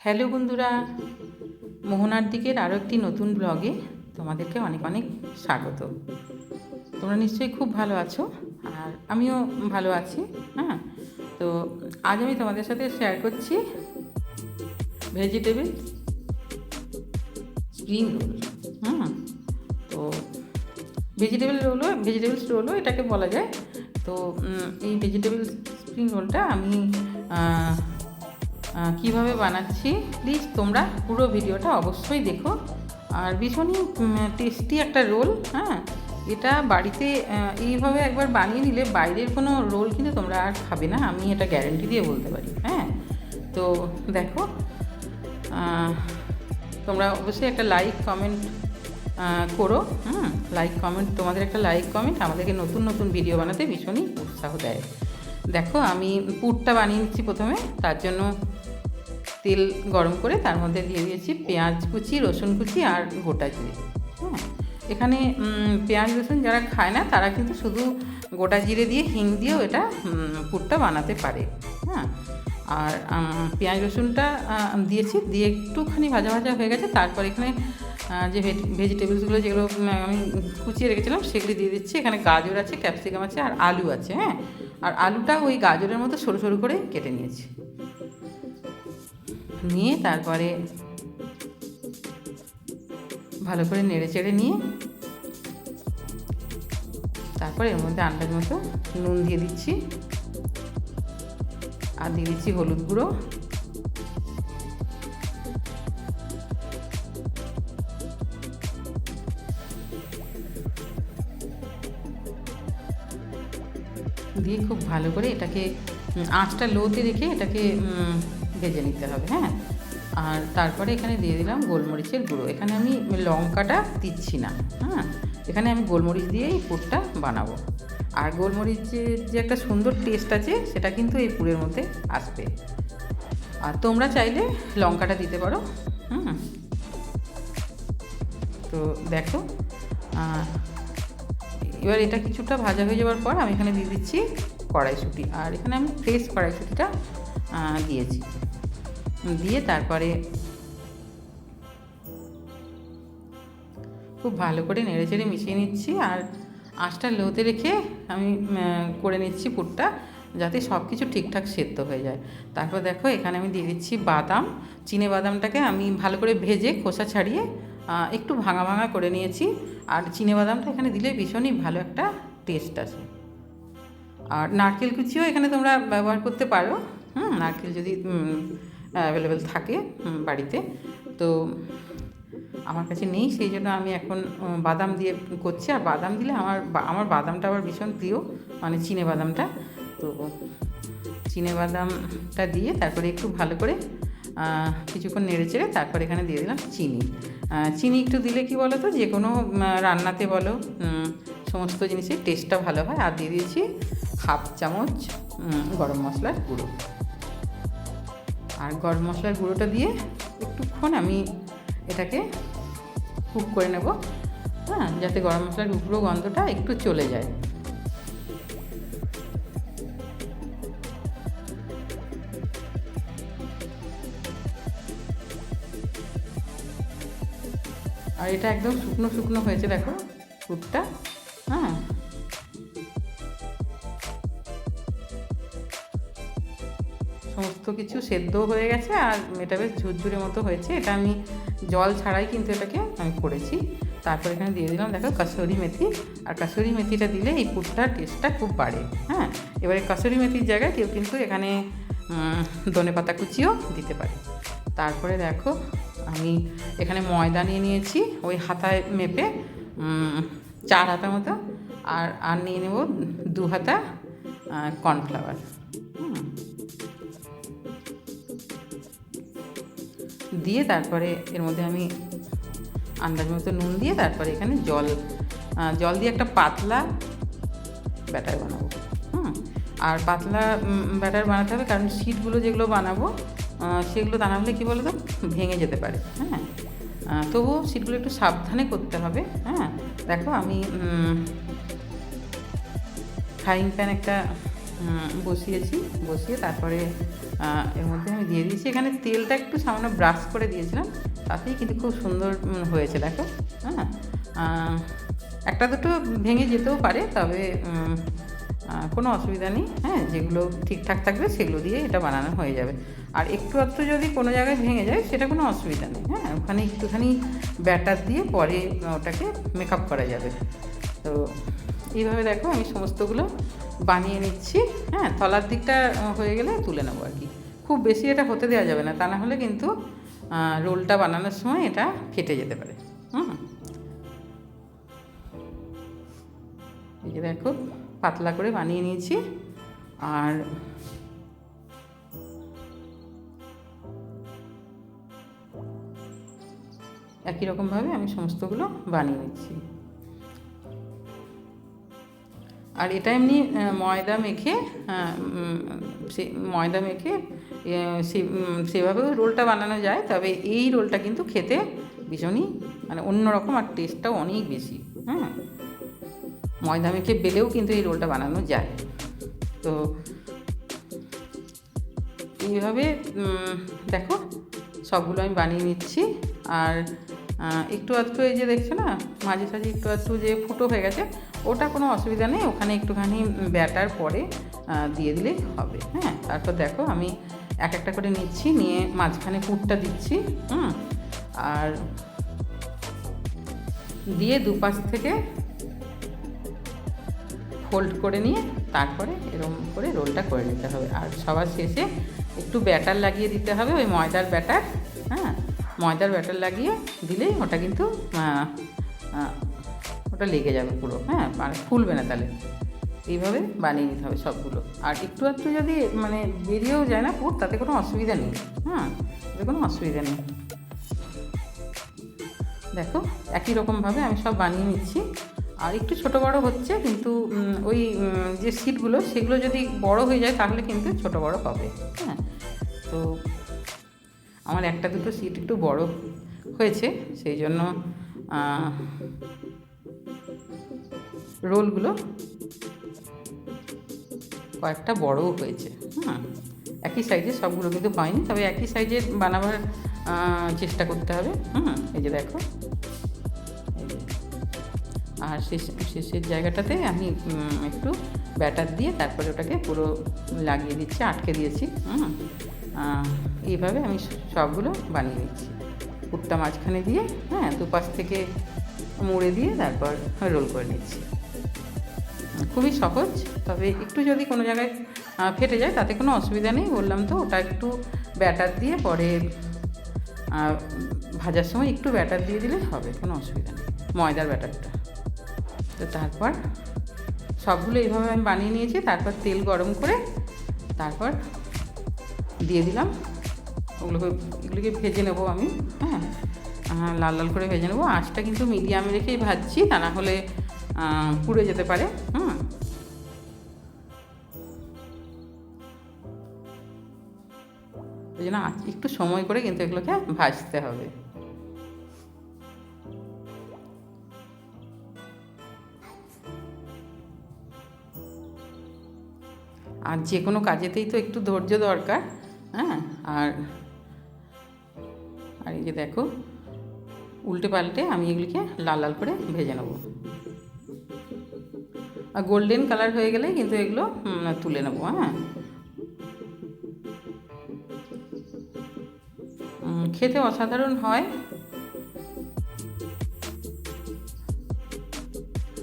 Hello বন্ধুরা, মোহনার দিকের আরও একটি নতুন ব্লগে তোমাদেরকে অনেক অনেক স্বাগত। তোমরা নিশ্চয়ই খুব ভালো আছো আর আমিও ভালো আছি হ্যাঁ? তো আজ আমি তোমাদের সাথে শেয়ার করছি ভেজিটেবল স্প্রিং রোল হুম তো ভেজিটেবল রোলও ভেজিটেবলস রোলও এটাকে বলা যায়। তো এই ভেজিটেবল স্প্রিং রোলটা আমি কীভাবে বানাচ্ছি? প্লিজ তোমরা পুরো ভিডিওটা অবশ্যই দেখো। আর ভীষণই টেস্টি একটা রোল হ্যাঁ? এটা বাড়িতে এইভাবে একবার বানিয়ে নিলে বাইরের কোনো রোল কিন্তু তোমরা আর খাবে না। আমি এটা গ্যারেন্টি দিয়ে বলতে পারি হ্যাঁ? তো দেখো তোমরা অবশ্যই একটা লাইক কমেন্ট করো, হুম? লাইক কমেন্ট তোমাদের একটা লাইক কমেন্ট আমাদেরকে নতুন নতুন ভিডিও বানাতে ভীষণই উৎসাহ দেয়। দেখো, আমি পুরটা বানিয়ে নিচ্ছি প্রথমে, তার জন্য তেল গরম করে তার মধ্যে দিয়ে দিয়েছি পেঁয়াজ কুচি, রসুন কুচি আর গোটা জিরে। হ্যাঁ এখানে পেঁয়াজ, রসুন যারা খায় না, তারা কিন্তু শুধু গোটা জিরে দিয়ে, হিং দিয়েও এটা পুরটা বানাতে পারে। হ্যাঁ। আর পেঁয়াজ, রসুনটা দিয়েছি, দিয়ে একটুখানি ভাজা ভাজা হয়ে গেছে। তারপর এখানে যে ভেজিটেবলসগুলো যেগুলো আমি কুচিয়ে রেখেছিলাম, সেগুলি দিয়ে দিচ্ছি। এখানে গাজর আছে, ক্যাপসিকাম আছে আর আলু আছে। হ্যাঁ। আর আলুটা ওই গাজরের মতো সরু সরু করে কেটে নিয়েছি। নিয়ে তারপরে ভালো করে নেড়ে চেড়ে নিয়ে তারপর এর মধ্যে আন্দাজ মতো নুন দিয়ে দিচ্ছি। আর দিয়ে দিচ্ছি হলুদ গুঁড়ো। দিয়ে খুব ভালো করে এটাকে আঁচটা লোতে রেখে এটাকে ভেজে নিতে হবে হ্যাঁ? আর তারপরে এখানে দিয়ে দিলাম গোলমরিচের গুঁড়ো। এখানে আমি লঙ্কাটা দিচ্ছি না হ্যাঁ? এখানে আমি গোলমরিচ দিয়েই পুরটা বানাবো। আর গোলমরিচের যে একটা সুন্দর টেস্ট আছে, সেটা কিন্তু এই পুরের মধ্যে আসবে। আর তোমরা চাইলে লঙ্কাটা দিতে পারো, হুম? তো দেখো এবার এটা কিছুটা ভাজা হয়ে যাওয়ার পর আমি এখানে দিয়ে দিচ্ছি কড়াইশুঁটি। আর এখানে আমি ফ্রেশ কড়াইশুঁটিটা দিয়েছি। দিয়ে তারপরে খুব ভালো করে নেড়ে চেড়ে মিশিয়ে নিচ্ছি আর আঁচটা লোতে রেখে আমি করে নিচ্ছি পুরটা যাতে সব কিছু ঠিকঠাক সেদ্ধ হয়ে যায়। তারপর দেখো এখানে আমি দিয়ে দিচ্ছি বাদাম। চিনে বাদামটাকে আমি ভালো করে ভেজে খোসা ছাড়িয়ে একটু ভাঙা ভাঙা করে নিয়েছি। আর চিনে বাদামটা এখানে দিলে ভীষণই ভালো একটা টেস্ট আছে আর নারকেল কুচিও এখানে তোমরা ব্যবহার করতে পারো। হুম, নারকেল যদি অ্যাভেলেবেল থাকে বাড়িতে। তো আমার কাছে নেই, সেই জন্য আমি এখন বাদাম দিয়ে করছি। আর বাদাম দিলে আমার আমার বাদামটা আবার ভীষণ প্রিয় মানে চিনে বাদামটা। তো চিনে বাদামটা দিয়ে তারপরে একটু ভালো করে কিছুক্ষণ নেড়ে চেড়ে তারপর এখানে দিয়ে দিলাম চিনি। চিনি একটু দিলে কি বলো তো যে কোনো রান্নাতে বলো সমস্ত জিনিসের টেস্টটা ভালো হয়। আর দিয়ে দিয়েছি হাফ চামচ গরম মশলার গুঁড়ো। আর গরম মশলার গুঁড়োটা দিয়ে একটুক্ষণ আমি এটাকে কুক করে নেব। হ্যাঁ যাতে গরম মশলার উপরো গন্ধটা একটু চলে যায়। আর এটা একদম শুকনো শুকনো হয়েছে, দেখো কুটটা কিছু সেদ্ধ হয়ে গেছে আর এটা বেশ ঝুরঝুরে মতো হয়েছে। এটা আমি জল ছাড়াই কিন্তু এটাকে আমি করেছি। তারপর এখানে দিয়ে দিলাম, দেখো, কাসুরি মেথি। আর কাসুরি মেথিটা দিলে এই পুরটার টেস্টটা খুব বাড়ে হ্যাঁ? এবারে কাসুরি মেথির জায়গায় কেউ কিন্তু এখানে ধনে পাতা কুচিও দিতে পারে। তারপরে দেখো, আমি এখানে ময়দা নিয়ে নিয়েছি, ওই হাতায় মেপে চার হাতা মতো। আর আর নিয়ে নেব দু হাতা কর্নফ্লাওয়ার। হুম। দিয়ে তারপরে এর মধ্যে আমি আন্দাজ মতো নুন দিয়ে তারপরে এখানে জল জল দিয়ে একটা পাতলা ব্যাটার বানাবো। হুম? আর পাতলা ব্যাটার বানাতে হবে কারণ শিটগুলো যেগুলো বানাবো সেগুলো তা না হলে কী বলো তো ভেঙে যেতে পারে। হ্যাঁ? তবুও শিটগুলো একটু সাবধানে করতে হবে। হ্যাঁ? দেখো আমি ফ্রাইং প্যান একটা বসিয়েছি। বসিয়ে তারপরে এর মধ্যে আমি দিয়ে দিয়েছি। এখানে তেলটা একটু সামান্য ব্রাশ করে দিয়েছিলাম। তাতেই কিন্তু খুব সুন্দর হয়েছে, দেখো। হ্যাঁ? একটা দুটো ভেঙে যেতেও পারে, তবে কোনো অসুবিধা নেই। হ্যাঁ যেগুলো ঠিকঠাক থাকবে সেগুলো দিয়ে এটা বানানো হয়ে যাবে। আর একটু একটু যদি কোনো জায়গায় ভেঙে যায়, সেটা কোনো অসুবিধা নেই। হ্যাঁ ওখানে একটুখানি ব্যাটার দিয়ে পরে ওটাকে মেকআপ করা যাবে। তো, এইভাবে দেখো আমি সমস্তগুলো বানিয়ে নিচ্ছি। হ্যাঁ তলার দিকটা হয়ে গেলে তুলে নেব আর কি। খুব বেশি এটা হতে দেওয়া যাবে না, তা না হলে কিন্তু রোলটা বানানোর সময় এটা ফেটে যেতে পারে। হুম। এই দেখো, পাতলা করে বানিয়ে নিয়েছি, আর একই রকমভাবে আমি সমস্তগুলো বানিয়ে নিচ্ছি। আর এটা এমনি ময়দা মেখে ময়দা মেখে সেভাবেও রোলটা বানানো যায়, তবে এই রোলটা কিন্তু খেতে ভীষণই মানে অন্যরকম আর টেস্টটাও অনেক বেশি হ্যাঁ? ময়দা মেখে বেলেও কিন্তু এই রোলটা বানানো যায়। তো এইভাবে দেখো, সবগুলো আমি বানিয়ে নিচ্ছি, আর একটু আধটু এই যে দেখছ না, মাঝে সাঝে একটু আধটু যে ফুটো হয়ে গেছে, ওটা কোনো অসুবিধা নেই, ওখানে একটুখানি ব্যাটার পরে দিয়ে দিলেই হবে হ্যাঁ? তারপর দেখো, আমি এক একটা করে নিচ্ছি, নিয়ে মাঝখানে পুরটা দিচ্ছি, হুম? আর দিয়ে দুপাশ থেকে ফোল্ড করে নিয়ে তারপরে এরকম করে রোলটা করে নিতে হবে। আর সবার শেষে একটু ব্যাটার লাগিয়ে দিতে হবে, ওই ময়দার ব্যাটার হ্যাঁ? ময়দার ব্যাটার লাগিয়ে দিলেই ওটা কিন্তু ওটা লেগে যাবে পুরো হ্যাঁ? আর ফুলবে না তাহলে। এইভাবে বানিয়ে নিতে হবে সবগুলো। আর একটু একটু যদি মানে বেরিয়েও যায় না পুর, তাতে কোনো অসুবিধা নেই। হ্যাঁ তাতে কোনো অসুবিধা নেই। দেখো, একই রকমভাবে আমি সব বানিয়ে নিচ্ছি। আর একটু ছোট বড় হচ্ছে, কিন্তু ওই যে সিটগুলো সেগুলো যদি বড় হয়ে যায়, তাহলে কিন্তু ছোট বড় হবে হ্যাঁ তো আমার একটা দুটো সিট একটু বড় হয়েছে, সেই জন্য রোলগুলো কয়েকটা বড়ও হয়েছে হ্যাঁ একই সাইজের সবগুলো কিন্তু হয়নি তবে একই সাইজের বানাবার চেষ্টা করতে হবে, হুম। এই যে দেখো। আর শেষ, শেষের জায়গাটাতে আমি একটু ব্যাটার দিয়ে তারপরে ওটাকে পুরো লাগিয়ে দিচ্ছি, আটকে দিয়েছি, হুম। এইভাবে আমি সবগুলো বানিয়ে নিচ্ছি। পুরটা মাঝখানে দিয়ে হ্যাঁ দুপাশ থেকে মুড়ে দিয়ে তারপর রোল করে নিচ্ছি। খুবই সহজ, তবে একটু যদি কোনো জায়গায় ফেটে যায় তাতে কোনো অসুবিধা নেই। বললাম তো ওটা একটু ব্যাটার দিয়ে পরে ভাজার সময় একটু ব্যাটার দিয়ে দিলে হবে, কোনো অসুবিধা নেই, ময়দার ব্যাটারটা। তো তারপর সবগুলো এইভাবে আমি বানিয়ে নিয়েছি, তারপর তেল গরম করে তারপর দিয়ে দিলাম। ওগুলোকে, এগুলোকে ভেজে নেব আমি হ্যাঁ লাল লাল করে ভেজে নেব। আঁচটা কিন্তু মিডিয়ামে রেখেই ভাজছি, তা না হলে পুড়ে যেতে পারে। ওই জন্য একটু সময় করে কিন্তু এগুলোকে ভাজতে হবে। আর যে কোনো কাজেতেই তো একটু ধৈর্য দরকার হ্যাঁ? আর আর এই যে দেখো, উল্টে পাল্টে আমি এগুলিকে লাল লাল করে ভেজে নেব। আর গোল্ডেন কালার হয়ে গেলে কিন্তু এগুলো তুলে নেব হ্যাঁ? খেতে অসাধারণ হয়।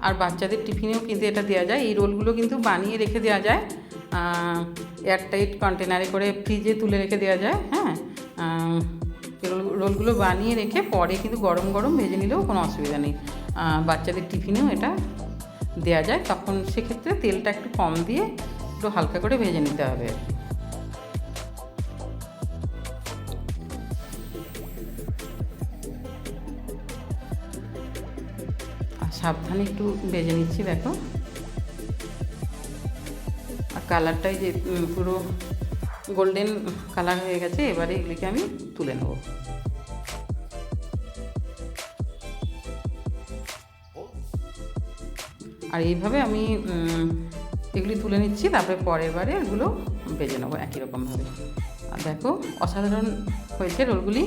আর বাচ্চাদের টিফিনেও কিন্তু এটা দেওয়া যায়। এই রোলগুলো কিন্তু বানিয়ে রেখে দেওয়া যায়। এয়ারটাইট কন্টেনারে করে ফ্রিজে তুলে রেখে দেওয়া যায়। হ্যাঁ রোল- রোলগুলো বানিয়ে রেখে পরে কিন্তু গরম গরম ভেজে নিলেও কোনো অসুবিধা নেই। বাচ্চাদের টিফিনেও এটা দেওয়া যায়। তখন সেক্ষেত্রে তেলটা একটু কম দিয়ে একটু হালকা করে ভেজে নিতে হবে। সাবধানে একটু ভেজে নিচ্ছি, দেখো। আর কালারটাই যে পুরো গোল্ডেন কালার হয়ে গেছে, এবারে এগুলিকে আমি তুলে নেব। আর এইভাবে আমি এগুলি তুলে নিচ্ছি, তারপরে পরের বারে এগুলো ভেজে নেব একই রকমভাবে। আর দেখো, অসাধারণ হয়েছে রোলগুলি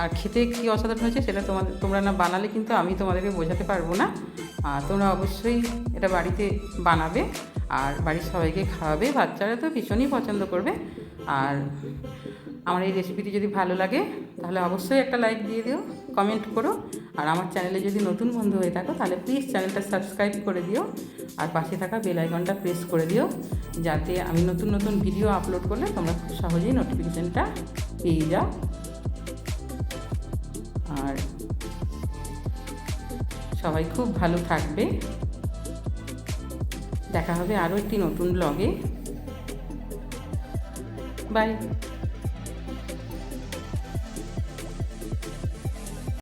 আর খেতে কী অসাধারণ হয়েছে সেটা তোমাদের তোমরা না বানালে কিন্তু আমি তোমাদেরকে বোঝাতে পারব না। আর তোমরা অবশ্যই এটা বাড়িতে বানাবে আর বাড়ির সবাইকে খাওয়াবে। বাচ্চারা তো ভীষণই পছন্দ করবে। আর আমার এই রেসিপিটি যদি ভালো লাগে, তাহলে অবশ্যই একটা লাইক দিয়ে দিও কমেন্ট করো। আর আমার চ্যানেলে যদি নতুন বন্ধু হয়ে থাকো, তাহলে প্লিজ চ্যানেলটা সাবস্ক্রাইব করে দিও। আর পাশে থাকা বেল আইকনটা প্রেস করে দিও, যাতে আমি নতুন নতুন ভিডিও আপলোড করলে তোমরা খুব সহজেই নোটিফিকেশানটা পেয়ে যাও। আর সবাই খুব ভালো থাকবে। দেখা হবে আরও একটি নতুন ব্লগে বাই